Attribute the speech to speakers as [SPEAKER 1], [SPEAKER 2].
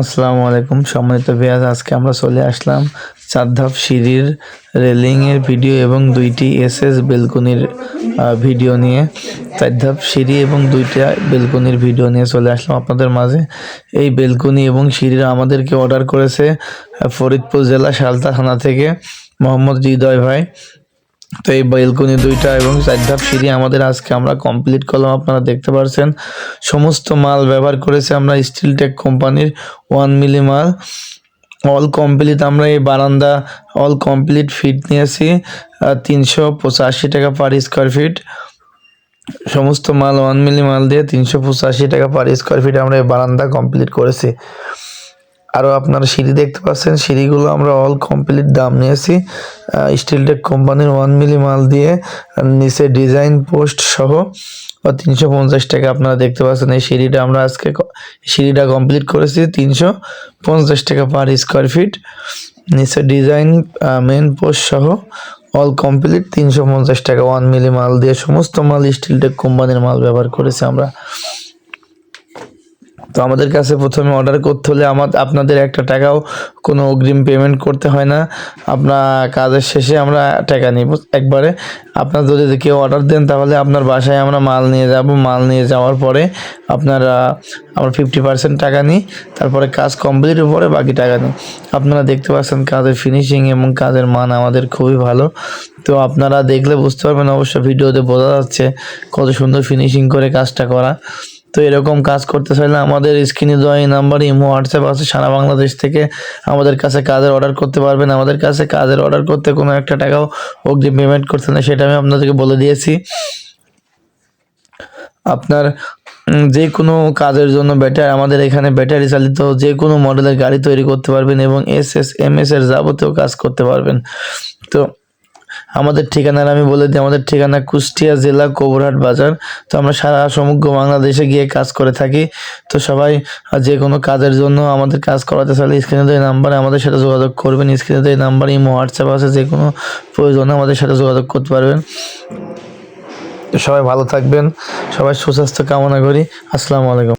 [SPEAKER 1] আসসালামু আলাইকুম। সম্মানিত পেঁয়াজ আজকে আমরা চলে আসলাম চার ধাপ সিঁড়ির রেলিংয়ের ভিডিও এবং দুইটি এসএস বেলকনির আহ, ভিডিও নিয়ে। চার ধাপ সিঁড়ি এবং দুইটা বেলকনির ভিডিও নিয়ে চলে আসলাম আপনাদের মাঝে। এই বেলকনি এবং সিঁড়ির আমাদেরকে অর্ডার করেছে ফরিদপুর জেলা সালতা থানা থেকে মোহাম্মদ হৃদয় ভাই। তো এই বেলকনি দুইটা এবং চার ধাপ সিঁড়ি আমাদের আজকে আমরা কমপ্লিট করলাম, আপনারা দেখতে পাচ্ছেন সমস্ত মাল ব্যবহার করেছে আমরা স্টিল টেক কোম্পানির ওয়ান মিলি মাল। অল কমপ্লিট আমরা এই বারান্দা অল কমপ্লিট ফিট নিয়েছি তিনশো পঁচাশি টাকা পার স্কোয়ার ফিট সমস্ত মাল ওয়ান মিলি মাল দিয়ে তিনশো পঁচাশি টাকা পার স্কোয়ার ফিট আমরা এই বারান্দা কমপ্লিট করেছি। আরও আপনারা সিঁড়ি দেখতে পাচ্ছেন। সিঁড়িগুলো আমরা অল কমপ্লিট দাম নিয়েছি। স্টিল টেক কোম্পানির ওয়ান মিলি মাল দিয়ে নিচে ডিজাইন পোস্ট সহ তিনশো পঞ্চাশ টাকা আপনারা দেখতে পাচ্ছেন। এই সিঁড়িটা আমরা আজকে সিঁড়িটা কমপ্লিট করেছি তিনশো পঞ্চাশ টাকা পার স্কোয়ার ফিট নিচে ডিজাইন মেন পোস্ট সহ অল কমপ্লিট তিনশো পঞ্চাশ টাকা ওয়ান মিলি মাল দিয়ে সমস্ত মাল স্টিল টেক কোম্পানির মাল ব্যবহার করেছি আমরা। তো আমাদের কাছে প্রথমে অর্ডার করতে হলে আমার, আপনাদের একটা টাকাও কোনো অগ্রিম পেমেন্ট করতে হয় না। আপনার কাজের শেষে আমরা টাকা নিব একবারে। আপনার যদি কেউ অর্ডার দেন তাহলে আপনার বাসায় আমরা মাল নিয়ে যাব। মাল নিয়ে যাওয়ার পরে আপনার, আমরা ফিফটি পার্সেন্ট টাকা নিই, তারপরে কাজ কমপ্লিটের পরে বাকি টাকা নিই। আপনারা দেখতে পাচ্ছেন কাজের ফিনিশিং এবং কাজের মান আমাদের খুবই ভালো। তো আপনারা দেখলে বুঝতে পারবেন অবশ্য ভিডিওতে বোঝা যাচ্ছে কত সুন্দর ফিনিশিং করে কাজটা করা। তো এরকম কাজ করতে চাইলে আমাদের স্ক্রিনে দেওয়া এই নাম্বার ইমো হোয়াটসঅ্যাপ আছে, সারা বাংলাদেশ থেকে আমাদের কাছে কাজের অর্ডার করতে পারবেন। আমাদের কাছে কাজের অর্ডার করতে কোনো একটা টাকাও অগ্রিম পেমেন্ট করতে না সেটা আমি আপনাদেরকে বলে দিয়েছি। আপনার যে কোনো কাজের জন্য ব্যাটারি আমাদের এখানে ব্যাটারি চালিত যে কোনো মডেলের গাড়ি তৈরি করতে পারবেন এবং এস এস এম এস এর যাবতীয় কাজ করতে পারবেন। তো আমাদের ঠিকানার আমি বলে দিই, আমাদের ঠিকানা কুষ্টিয়া জেলা কোবরহাট বাজার। তো আমরা সারা সমগ্র বাংলাদেশে গিয়ে কাজ করে থাকি। তো সবাই যে কোনো কাজের জন্য আমাদের কাজ করাতে চাইলে স্ক্রিনে দেওয়া নাম্বারে আমাদের সাথে যোগাযোগ করবেন। স্ক্রিনে দেওয়া নাম্বার ইমো হোয়াটসঅ্যাপ আছে, যে কোনো প্রয়োজনে আমাদের সাথে যোগাযোগ করতে পারবেন। তো সবাই ভালো থাকবেন, সবাই সুস্বাস্থ্য কামনা করি। আসসালামু আলাইকুম।